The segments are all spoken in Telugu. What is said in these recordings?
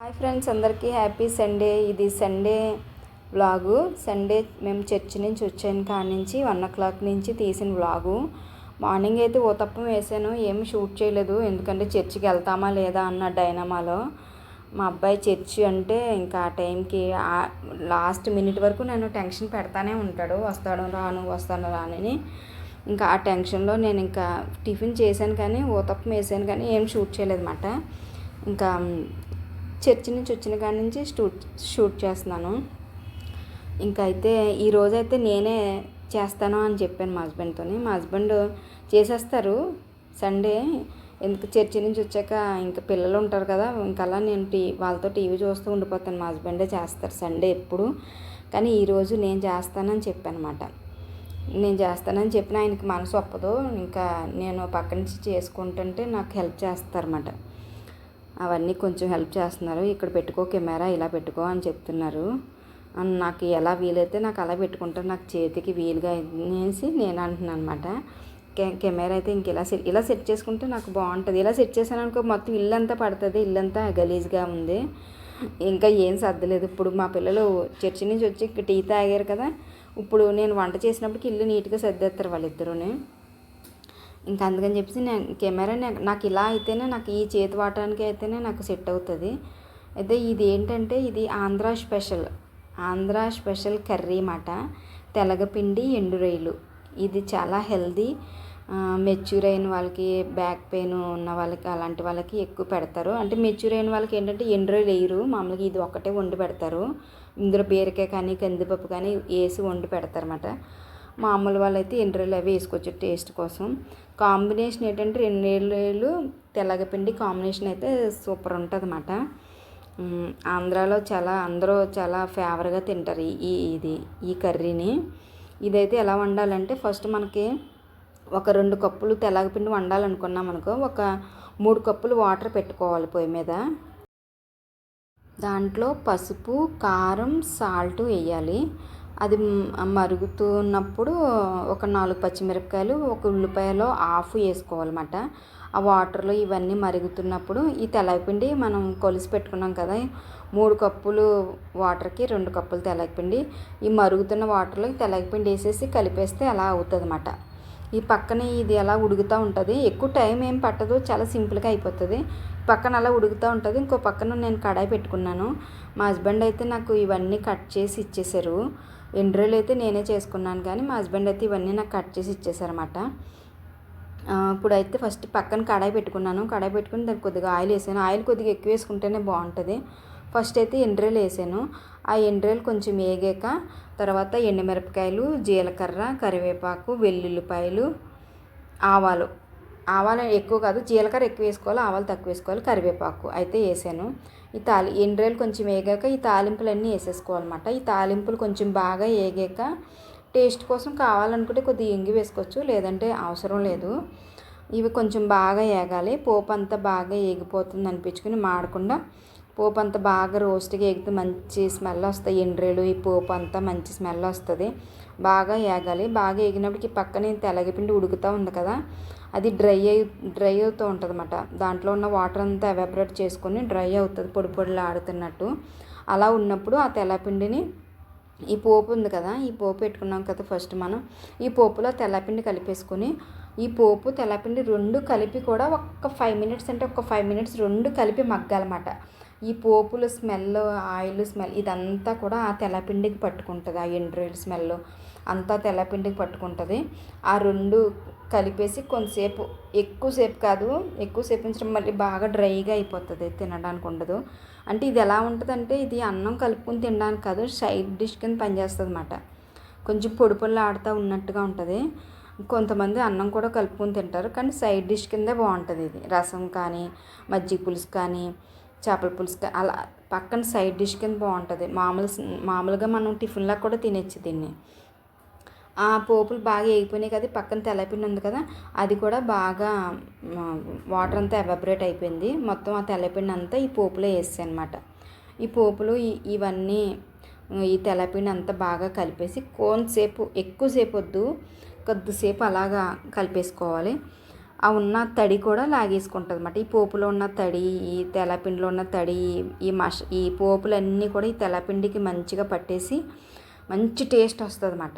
హాయ్ ఫ్రెండ్స్ అందరికీ హ్యాపీ సండే. ఇది సండే వ్లాగు. సండే మేము చర్చి నుంచి వచ్చాను కాడి నుంచి వన్ ఓ క్లాక్ నుంచి తీసిన వ్లాగు. మార్నింగ్ అయితే ఓ వేసాను ఏమి షూట్ చేయలేదు. ఎందుకంటే చర్చికి వెళ్తామా లేదా అన్న డైనమాలో. మా అబ్బాయి చర్చి అంటే ఇంకా ఆ టైంకి లాస్ట్ మినిట్ వరకు నేను టెన్షన్ పెడతానే ఉంటాడు. వస్తాడు రాను వస్తాను రానని. ఇంకా ఆ టెన్షన్లో నేను ఇంకా టిఫిన్ చేశాను కానీ ఓ వేసాను కానీ ఏం షూట్ చేయలేదన్నమాట. ఇంకా చర్చి నుంచి వచ్చిన కాడి నుంచి షూట్ షూట్ చేస్తున్నాను. ఇంకా అయితే ఈ రోజైతే నేనే చేస్తాను అని చెప్పాను మా హస్బెండ్తో మా హస్బెండ్ చేసేస్తారు సండే. ఎందుకు చర్చి నుంచి వచ్చాక ఇంకా పిల్లలు ఉంటారు కదా ఇంకా అలా నేను టీ వాళ్ళతో టీవీ చూస్తూ ఉండిపోతాను. మా హస్బెండే చేస్తారు సండే ఎప్పుడు. కానీ ఈరోజు నేను చేస్తానని చెప్పానమాట. నేను చేస్తానని చెప్పిన ఆయనకి మనసు ఒప్పదు. ఇంకా నేను పక్క నుంచి చేసుకుంటుంటే నాకు హెల్ప్ చేస్తారన్నమాట. అవన్నీ కొంచెం హెల్ప్ చేస్తున్నారు. ఇక్కడ పెట్టుకో కెమెరా ఇలా పెట్టుకో అని చెప్తున్నారు. నాకు ఎలా వీలైతే నాకు అలా పెట్టుకుంటారు నాకు చేతికి వీలుగా అనేసి నేను అంటున్నాను అనమాట కెమెరా అయితే ఇంక ఇలా సెట్ ఇలా సెట్ చేసుకుంటే నాకు బాగుంటుంది. ఇలా సెట్ చేశాను అనుకో మొత్తం ఇల్లంతా పడుతుంది ఇల్లంతా గలీజ్గా ఉంది. ఇంకా ఏం సర్దలేదు. ఇప్పుడు మా పిల్లలు చర్చి నుంచి వచ్చి టీ తాగారు కదా. ఇప్పుడు నేను వంట చేసినప్పటికి ఇల్లు నీట్గా సర్దేస్తారు వాళ్ళిద్దరూనే. ఇంకా అందుకని చెప్పేసి నేను కెమెరా నాకు- ఇలా అయితేనే నాకు ఈ చేతి వాడటానికి అయితేనే నాకు సెట్ అవుతుంది. అయితే ఇది ఏంటంటే ఇది Andhra special. Andhra special curry మాట. తెలగపిండి ఎండురొయ్యలు. ఇది చాలా హెల్దీ. మెచ్యూర్ అయిన వాళ్ళకి బ్యాక్ పెయిన్ ఉన్న వాళ్ళకి అలాంటి వాళ్ళకి ఎక్కువ పెడతారు. అంటే మెచ్యూర్ అయిన వాళ్ళకి ఏంటంటే ఎండు రొయ్యలు వేయరు. మామూలుగా ఇది ఒకటే వండి పెడతారు. ఇందులో బీరకాయ కానీ కందిపప్పు కానీ వేసి వండి పెడతారన్నమాట మామూలు వాళ్ళైతే ఎండ్రోలు అవి వేసుకోవచ్చు టేస్ట్ కోసం. కాంబినేషన్ ఏంటంటే రెండేళ్ళు తెల్లగపిండి కాంబినేషన్ అయితే సూపర్ ఉంటుంది అన్నమాట ఆంధ్రాలో చాలా అందరూ చాలా ఫేవర్గా తింటారు ఈ- ఈ ఇది ఈ కర్రీని. ఇదైతే ఎలా వండాలంటే ఫస్ట్ మనకి ఒక రెండు కప్పులు తెల్లగపిండి వండాలనుకున్నాం అనుకో ఒక మూడు కప్పులు వాటర్ పెట్టుకోవాలి పొయ్యి మీద. దాంట్లో పసుపు కారం సాల్ట్ వేయాలి. అది మరుగుతూ మరుగుతున్నప్పుడు ఒక నాలుగు పచ్చిమిరపకాయలు ఒక ఉల్లిపాయలో హాఫ్ వేసుకోవాలన్నమాట. ఆ వాటర్లో ఇవన్నీ మరుగుతున్నప్పుడు ఈ తెల్లపిండి మనం కొలిసి పెట్టుకున్నాం కదా మూడు కప్పులు వాటర్కి రెండు కప్పులు తెల్లపిండి ఈ మరుగుతున్న వాటర్లో తెల్లపిండి వేసేసి కలిపేస్తే అలా అవుతుంది అన్నమాట ఈ పక్కన ఇది అలా ఉడుకుతూ ఉంటుంది. ఎక్కువ టైం ఏం పట్టదు చాలా సింపుల్గా అయిపోతుంది. పక్కన అలా ఉడుకుతూ ఉంటుంది. ఇంకో పక్కన నేను కడాయి పెట్టుకున్నాను. మా హస్బెండ్ అయితే నాకు ఇవన్నీ కట్ చేసి ఇచ్చేసారు. ఎండ్రోలు అయితే నేనే చేసుకున్నాను కానీ మా హస్బెండ్ అయితే ఇవన్నీ నాకు కట్ చేసి ఇచ్చేసారన్నమాట. ఇప్పుడైతే ఫస్ట్ పక్కన కడాయి పెట్టుకున్నాను. కడాయి పెట్టుకుని దానికి కొద్దిగా ఆయిల్ వేసాను. ఆయిల్ కొద్దిగా ఎక్కువ వేసుకుంటేనే బాగుంటుంది. ఫస్ట్ అయితే ఎండ్రేలు వేసాను. ఆ ఎండ్రేలు కొంచెం వేగాక తర్వాత ఎండుమిరపకాయలు జీలకర్ర కరివేపాకు వెల్లుల్లిపాయలు ఆవాలు ఆవాలు ఎక్కువ కాదు జీలకర్ర ఎక్కువ వేసుకోవాలి ఆవాలు తక్కువ వేసుకోవాలి కరివేపాకు అయితే వేసాను. ఈ తాలి ఎండ్రేలు కొంచెం వేగాక ఈ తాలింపులన్నీ వేసేసుకోవాలన్నమాట. ఈ తాలింపులు కొంచెం బాగా వేగాక టేస్ట్ కోసం కావాలనుకుంటే కొద్దిగా ఎంగి వేసుకోవచ్చు లేదంటే అవసరం లేదు. ఇవి కొంచెం బాగా వేగాలి. పోపు అంతా బాగా ఏగిపోతుంది అనిపించుకుని మాడకుండా పోపు అంతా బాగా రోస్ట్గా ఎగితే మంచి స్మెల్ వస్తాయి. ఎండ్రేలు ఈ పోపు అంతా మంచి స్మెల్ వస్తుంది. బాగా వేగాలి. బాగా వేగినప్పటికి పక్కనే తెల్లగపిండి ఉడుకుతూ ఉంది కదా అది డ్రై అయి డ్రై అవుతూ ఉంటుంది అన్నమాట దాంట్లో ఉన్న వాటర్ అంతా ఎవాపరేట్ చేసుకొని డ్రై అవుతుంది పొడి పొడిలా ఆడుతున్నట్టు. అలా ఉన్నప్పుడు ఆ తెల్లపిండిని ఈ పోపు ఉంది కదా ఈ పోపు పెట్టుకున్నాం కదా ఫస్ట్ మనం ఈ పోపులో తెల్లపిండి కలిపేసుకొని ఈ పోపు తెల్లపిండి రెండు కలిపి కూడా ఒక్క ఫైవ్ మినిట్స్ అంటే ఒక ఫైవ్ మినిట్స్ రెండు కలిపి మగ్గాలన్నమాట. ఈ పోపుల స్మెల్ ఆయిల్ స్మెల్ ఇదంతా కూడా ఆ తెల్లపిండికి పట్టుకుంటుంది ఆ ఎండ్రాయిల్ స్మెల్ అంతా తెల్లపిండికి పట్టుకుంటుంది. ఆ రెండు కలిపేసి కొంతసేపు ఎక్కువసేపు కాదు ఎక్కువసేపు ఉంచడం మళ్ళీ బాగా డ్రైగా అయిపోతుంది తినడానికి ఉండదు. అంటే ఇది ఎలా ఉంటుందంటే ఇది అన్నం కలుపుకొని తినడానికి కాదు సైడ్ డిష్ కింద పనిచేస్తుంది అనమాట కొంచెం పొడి పొల్లు ఆడుతూ ఉన్నట్టుగా ఉంటుంది. కొంతమంది అన్నం కూడా కలుపుకొని తింటారు కానీ సైడ్ డిష్ కిందే బాగుంటుంది ఇది. రసం కానీ మజ్జిగ పులుసు కానీ చేపల పులుసు కానీ అలా పక్కన సైడ్ డిష్ కింద బాగుంటుంది. మామూలు మామూలుగా మనం టిఫిన్లా కూడా తినచ్చు దీన్ని. పోపులు బాగా వేగిపోయినాయి కదా పక్కన తెల్లపిండి ఉంది కదా అది కూడా బాగా వాటర్ అంతా ఎవాపరేట్ అయిపోయింది. మొత్తం ఆ తెల్లపిండి అంతా ఈ పోపులో వేసాను అనమాట ఈ పోపులు ఇవన్నీ ఈ తెల్లపిండి అంతా బాగా కలిపేసి కొంతసేపు ఎక్కువసేపు వద్దు కొద్దిసేపు అలాగా కలిపేసుకోవాలి. ఆ ఉన్న తడి కూడా లాగేసుకుంటుంది అనమాట ఈ పోపులో ఉన్న తడి ఈ తెల్లపిండిలో ఉన్న తడి ఈ మష ఈ పోపులన్నీ కూడా ఈ తెల్లపిండికి మంచిగా పట్టేసి మంచి టేస్ట్ వస్తుంది అన్నమాట.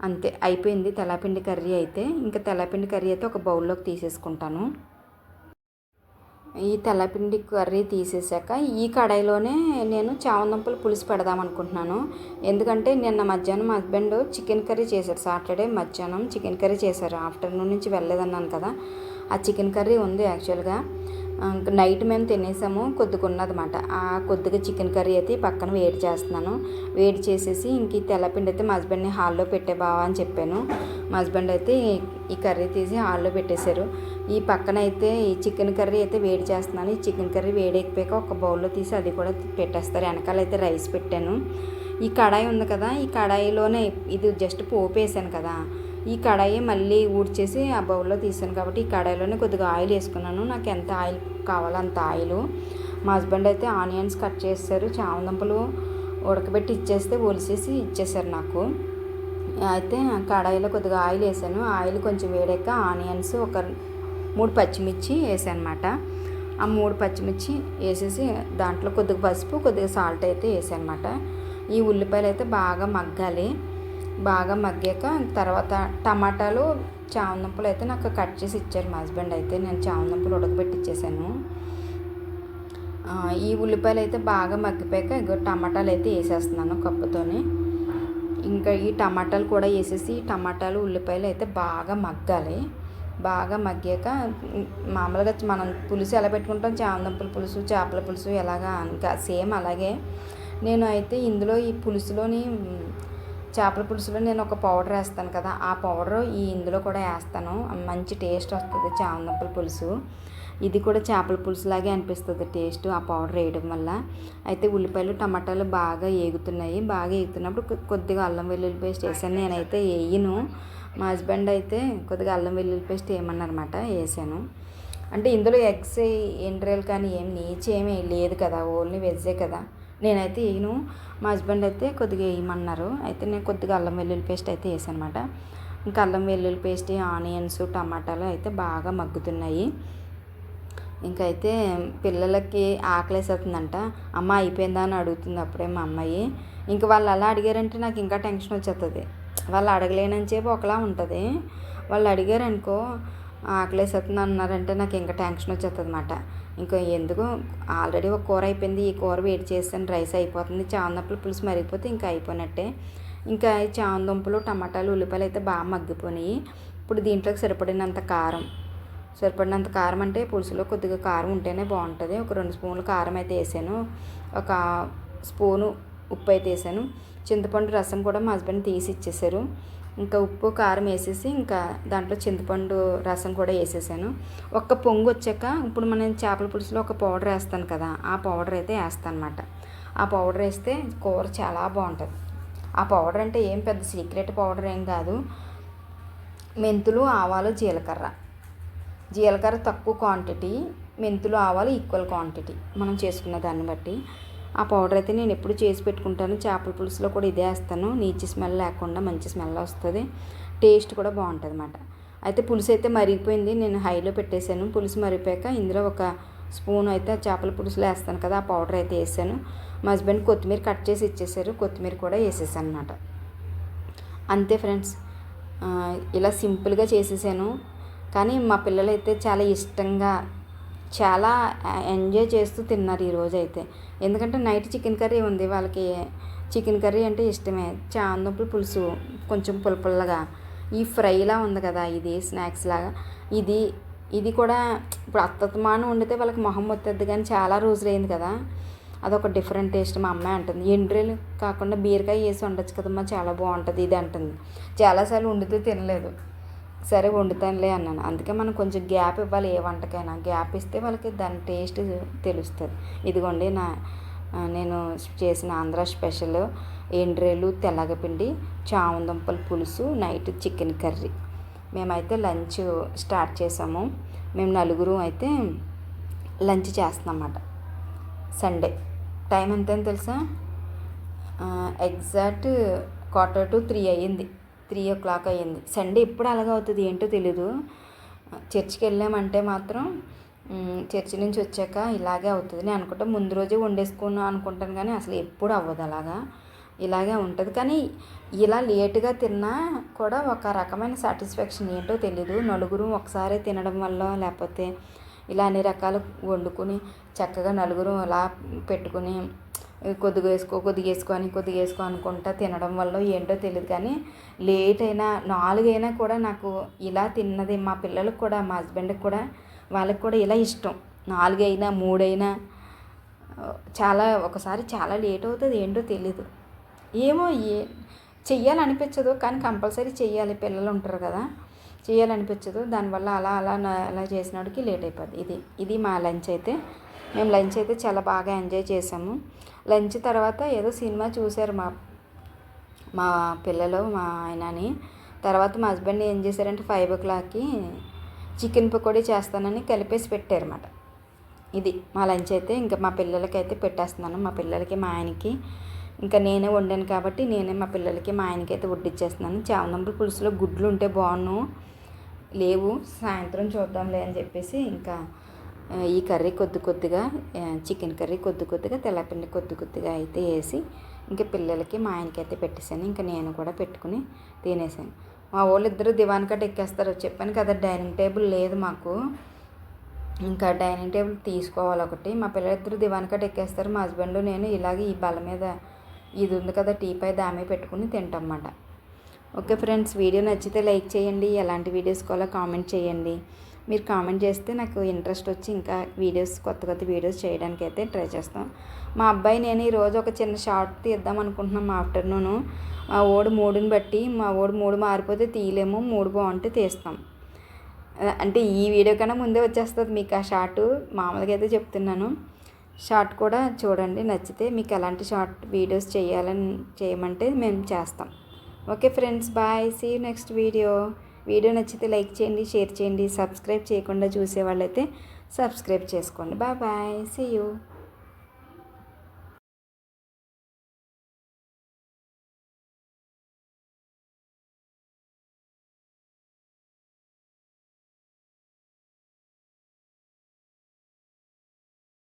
అంతే అయిపోయింది తెల్లపిండి కర్రీ అయితే. ఇంకా తెల్లపిండి కర్రీ అయితే ఒక బౌల్లోకి తీసేసుకుంటాను. ఈ తెల్లపిండి కర్రీ తీసేసాక ఈ కడాయిలోనే నేను చామదుంపలు పులుసు పెడదాం అనుకుంటున్నాను. ఎందుకంటే నిన్న మధ్యాహ్నం మా హస్బెండ్ చికెన్ కర్రీ చేశారు సాటర్డే మధ్యాహ్నం చికెన్ కర్రీ చేశారు. ఆఫ్టర్నూన్ నుంచి వెళ్ళలేదన్నాను కదా. ఆ చికెన్ కర్రీ ఉంది యాక్చువల్గా. నైట్ మేము తినేసాము కొద్దిగా ఉన్నదన్నమాట. ఆ కొద్దిగా చికెన్ కర్రీ అయితే పక్కన వేడి చేస్తున్నాను. వేడి చేసేసి ఇంక ఈ తెల్లపిండి అయితే మా హస్బెండ్ని హాల్లో పెట్టే బావా అని చెప్పాను. మా హస్బెండ్ అయితే ఈ కర్రీ తీసి హాల్లో పెట్టేశారు. ఈ పక్కన అయితే ఈ చికెన్ కర్రీ అయితే వేడి చేస్తున్నాను. ఈ చికెన్ కర్రీ వేడెక్కిపోయాక ఒక బౌల్లో తీసి అది కూడా పెట్టేస్తారు. వెనకాల అయితే రైస్ పెట్టాను. ఈ కడాయి ఉంది కదా ఈ కడాయిలోనే ఇది జస్ట్ పోపేసాను కదా. ఈ కడాయి మళ్ళీ ఊడ్చేసి ఆ బౌల్లో తీసాను కాబట్టి ఈ కడాయిలోనే కొద్దిగా ఆయిల్ వేసుకున్నాను. నాకు ఎంత ఆయిల్ కావాలో అంత ఆయిల్. మా హస్బెండ్ అయితే ఆనియన్స్ కట్ చేస్తారు. చామదుంపలు ఉడకబెట్టి ఇచ్చేస్తే ఒలిసేసి ఇచ్చేసారు నాకు. అయితే కడాయిలో కొద్దిగా ఆయిల్ వేసాను. ఆయిల్ కొంచెం వేడాక ఆనియన్స్ ఒక మూడు పచ్చిమిర్చి వేసాను అనమాట ఆ మూడు పచ్చిమిర్చి వేసేసి దాంట్లో కొద్దిగా పసుపు కొద్దిగా సాల్ట్ అయితే వేసాను అనమాట ఈ ఉల్లిపాయలు అయితే బాగా మగ్గాలి. బాగా మగ్గాక తర్వాత టమాటాలు చామదుంపలు అయితే నాకు కట్ చేసి ఇచ్చారు మా హస్బెండ్ అయితే. నేను చామదుంపలు ఉడకబెట్టి ఇచ్చేసాను ఈ ఉల్లిపాయలు అయితే బాగా మగ్గిపోయాక ఇగో టమాటాలు అయితే వేసేస్తున్నాను కప్పుతోని. ఇంకా ఈ టమాటాలు కూడా వేసేసి టమాటాలు ఉల్లిపాయలు అయితే బాగా మగ్గాలి. బాగా మగ్గాక మామూలుగా మనం పులుసు ఎలా పెట్టుకుంటాం? చామదుంపల పులుసు చేపల పులుసు ఎలాగా? ఇంకా సేమ్ అలాగే. నేను అయితే ఇందులో ఈ పులుసులోని చేపల పులుసులో నేను ఒక పౌడర్ వేస్తాను కదా ఆ పౌడర్ ఈ ఇందులో కూడా వేస్తాను. మంచి టేస్ట్ వస్తుంది చామదుంపల పులుసు. ఇది కూడా చేపల పులుసులాగే అనిపిస్తుంది టేస్ట్ ఆ పౌడర్ వేయడం వల్ల. అయితే ఉల్లిపాయలు టమాటాలు బాగా ఏగుతున్నాయి. బాగా ఏగుతున్నప్పుడు కొద్దిగా అల్లం వెల్లుల్లి పేస్ట్ వేసాను. నేనైతే వేయను. మా హస్బెండ్ అయితే కొద్దిగా అల్లం వెల్లుల్లి పేస్ట్ వేయమన్నారన్నమాట వేసాను. అంటే ఇందులో ఎగ్స్ ఎండ్రేలు కానీ ఏం నీచి ఏమీ లేదు కదా ఓన్లీ వెజ్జే కదా. నేనైతే వేయను. మా హస్బెండ్ అయితే కొద్దిగా వేయమన్నారు. అయితే నేను కొద్దిగా అల్లం వెల్లుల్లి పేస్ట్ అయితే వేసానమాట. ఇంకా అల్లం వెల్లుల్లి పేస్ట్ ఆనియన్స్ టమాటాలు అయితే బాగా మగ్గుతున్నాయి. ఇంకైతే పిల్లలకి ఆకలేసేస్తుందంట. అమ్మ అయిపోయిందా అని అడుగుతుంది అప్పుడే మా అమ్మాయి. ఇంక వాళ్ళు అలా అడిగారంటే నాకు ఇంకా టెన్షన్ వచ్చేస్తుంది వాళ్ళు అడగలేనని చెప్పి ఒకలా ఉంటుంది. వాళ్ళు అడిగారనుకో ఆకలేసేస్తుంది అన్నారంటే నాకు ఇంకా టెన్షన్ వచ్చేస్తుంది అనమాట ఇంకా ఎందుకు ఆల్రెడీ ఒక కూర అయిపోయింది ఈ కూర వేడి చేస్తాను రైస్ అయిపోతుంది చామదుంపలు పులుసు మరిగిపోతే ఇంకా అయిపోయినట్టే. ఇంకా ఈ చామదుంపలు టమాటాలు ఉల్లిపాయలు అయితే బాగా మగ్గిపోయినాయి. ఇప్పుడు దీంట్లోకి సరిపడినంత కారం. సరిపడినంత కారం అంటే పులుసులో కొద్దిగా కారం ఉంటేనే బాగుంటుంది. ఒక రెండు స్పూన్లు కారం అయితే వేసాను. ఒక స్పూను ఉప్పు అయితే వేసాను. చింతపండు రసం కూడా మా హస్బెండ్ తీసి ఇచ్చేసారు. ఇంకా ఉప్పు కారం వేసేసి ఇంకా దాంట్లో చింతపండు రసం కూడా వేసేసాను. ఒక్క పొంగు వచ్చాక ఇప్పుడు మనం చేపల పులుసులో ఒక పౌడర్ వేస్తాను కదా ఆ పౌడర్ అయితే వేస్తాను అనమాట ఆ పౌడర్ వేస్తే కూర చాలా బాగుంటుంది. ఆ పౌడర్ అంటే ఏం పెద్ద సీక్రెట్ పౌడర్ ఏం కాదు. మెంతులు ఆవాలు జీలకర్ర. జీలకర్ర తక్కువ క్వాంటిటీ మెంతులు ఆవాలు ఈక్వల్ క్వాంటిటీ మనం చేసుకున్న దాన్ని బట్టి. ఆ పౌడర్ అయితే నేను ఎప్పుడు చేసి పెట్టుకుంటాను. చేపల పులుసులో కూడా ఇదే వేస్తాను. నీచి స్మెల్ లేకుండా మంచి స్మెల్ వస్తుంది. టేస్ట్ కూడా బాగుంటుంది అనమాట అయితే పులుసు అయితే మరిగిపోయింది. నేను హైలో పెట్టేశాను. పులుసు మరిగిపోయాక ఇందులో ఒక స్పూన్ అయితే చేపల పులుసులో వేస్తాను కదా ఆ పౌడర్ అయితే వేసాను. మా హస్బెండ్ కొత్తిమీర కట్ చేసి ఇచ్చేసారు. కొత్తిమీర కూడా వేసేసాను అనమాట అంతే ఫ్రెండ్స్. ఇలా సింపుల్గా చేసేసాను. కానీ మా పిల్లలైతే చాలా ఇష్టంగా చాలా ఎంజాయ్ చేస్తూ తిన్నారు ఈరోజు అయితే ఎందుకంటే నైట్ చికెన్ కర్రీ ఉంది. వాళ్ళకి చికెన్ కర్రీ అంటే ఇష్టమే. చాందుంపులు పులుసు కొంచెం పులపుల్లగా. ఈ ఫ్రైలా ఉంది కదా ఇది స్నాక్స్ లాగా. ఇది ఇది కూడా ఇప్పుడు అత్తమాను వండితే వాళ్ళకి మొహం వస్తుంది కానీ చాలా రోజులైంది కదా. అదొక డిఫరెంట్ టేస్ట్ మా అమ్మాయి అంటుంది. ఎండ్రీలు కాకుండా బీరకాయ వేసి వండొచ్చు కదమ్మా చాలా బాగుంటుంది ఇది అంటుంది. చాలాసార్లు వండితే తినలేదు. సరే వండుతానులే అన్నాను. అందుకే మనం కొంచెం గ్యాప్ ఇవ్వాలి ఏ వంటకైనా. గ్యాప్ ఇస్తే వాళ్ళకి దాని టేస్ట్ తెలుస్తుంది. ఇదిగోండి నా నేను చేసిన ఆంధ్ర స్పెషల్ ఎండ్రేలు తెల్లగపిండి చామదుంపల పులుసు నైట్ చికెన్ కర్రీ. మేమైతే లంచ్ స్టార్ట్ చేసాము. మేము నలుగురు అయితే లంచ్ చేస్తామన్నమాట సండే. టైం ఎంత తెలుసా? ఎగ్జాక్ట్ క్వార్టర్ టు త్రీ అయ్యింది. త్రీ ఓ క్లాక్ అయ్యింది. సండే ఎప్పుడు అలాగే అవుతుంది ఏంటో తెలీదు. చర్చికి వెళ్ళామంటే మాత్రం చర్చి నుంచి వచ్చాక ఇలాగే అవుతుంది. నేను అనుకుంటా ముందు రోజే వండేసుకున్నాను అనుకుంటాను కానీ అసలు ఎప్పుడు అవ్వదు అలాగా. ఇలాగే ఉంటుంది. కానీ ఇలా లేటుగా తిన్నా కూడా ఒక రకమైన సాటిస్ఫాక్షన్ ఏంటో తెలీదు. నలుగురు ఒకసారి తినడం వల్ల లేకపోతే ఇలా అన్ని రకాలు వండుకుని చక్కగా నలుగురు అలా పెట్టుకుని కొద్దిగా వేసుకో కొద్దిగా వేసుకో అని కొద్దిగా వేసుకో అనుకుంటా తినడం వల్ల ఏంటో తెలియదు కానీ లేట్ అయినా నాలుగైనా కూడా నాకు ఇలా తిన్నది మా పిల్లలకు కూడా మా హస్బెండ్కి కూడా వాళ్ళకి కూడా ఇలా ఇష్టం. నాలుగైనా మూడైనా చాలా ఒకసారి చాలా లేట్ అవుతుంది ఏంటో తెలీదు. ఏమో ఏ చెయ్యాలనిపించదు కానీ కంపల్సరీ చెయ్యాలి. పిల్లలు ఉంటారు కదా చేయాలనిపించదు దానివల్ల అలా అలా అలా చేసినోడికి లేట్ అయిపోద్ది. ఇది ఇది మా లంచ్ అయితే. మేము లంచ్ అయితే చాలా బాగా ఎంజాయ్ చేసాము. లంచ్ తర్వాత ఏదో సినిమా చూశారు మా మా పిల్లలు మా ఆయనని. తర్వాత మా హస్బెండ్ ఏం చేశారంటే ఫైవ్ ఓ క్లాక్కి చికెన్ పకోడీ చేస్తానని కలిపేసి పెట్టారన్నమాట. ఇది మా లంచ్ అయితే ఇంకా మా పిల్లలకి అయితే పెట్టేస్తున్నాను. మా పిల్లలకి మా ఆయనకి. ఇంకా నేనే వండాను కాబట్టి నేనే మా పిల్లలకి మా ఆయనకి అయితే వడ్డిచ్చేస్తున్నాను. చామదుంపల పులుసులో గుడ్లు ఉంటే బాగున్నాను లేవు. సాయంత్రం చూద్దాంలే అని చెప్పేసి ఇంకా ఈ కర్రీ కొద్ది కొద్దిగా చికెన్ కర్రీ కొద్ది కొద్దిగా తెల్లపిండి కొద్ది కొద్దిగా అయితే వేసి ఇంకా పిల్లలకి మా ఆయనకి అయితే పెట్టేశాను. ఇంకా నేను కూడా పెట్టుకుని తినేసాను మా వాళ్ళు ఇద్దరు దివాన్ కట్ ఎక్కేస్తారు చెప్పాను కదా డైనింగ్ టేబుల్ లేదు మాకు. ఇంకా డైనింగ్ టేబుల్ తీసుకోవాలి ఒకటి. మా పిల్లలిద్దరు దివాన్ కట్ ఎక్కేస్తారు. మా హస్బెండ్ నేను ఇలాగే ఈ బల మీద ఇది ఉంది కదా టీపై దామే పెట్టుకుని తింటామన్నమాట. ఓకే ఫ్రెండ్స్ వీడియో నచ్చితే లైక్ చేయండి. ఎలాంటి వీడియోస్ కూడా కామెంట్ చేయండి. మీరు కామెంట్ చేస్తే నాకు ఇంట్రెస్ట్ వచ్చి ఇంకా వీడియోస్ కొత్త కొత్త వీడియోస్ చేయడానికి అయితే ట్రై చేస్తాం. మా అబ్బాయి నేను ఈరోజు ఒక చిన్న షార్ట్ తీద్దాం అనుకుంటున్నాం ఆఫ్టర్నూన్ ఆఫ్టర్నూను. మా ఓడు మూడుని బట్టి మా ఓడు మూడు మారిపోతే తీయలేము మూడు బాగుంటే తీస్తాం. అంటే ఈ వీడియో కన్నా ముందే వచ్చేస్తుంది మీకు ఆ షార్ట్. మామూలుగా అయితే చెప్తున్నాను. షార్ట్ కూడా చూడండి నచ్చితే మీకు ఎలాంటి షార్ట్ వీడియోస్ చేయాలని చేయమంటే మేము చేస్తాం. Okay friends bye. See next video video నచ్చితే లైక్ చేయండి షేర్ చేయండి సబ్స్క్రైబ్ చేయకుండా చూసే వాళ్ళైతే సబ్స్క్రైబ్ చేసుకోండి. Bye bye. See you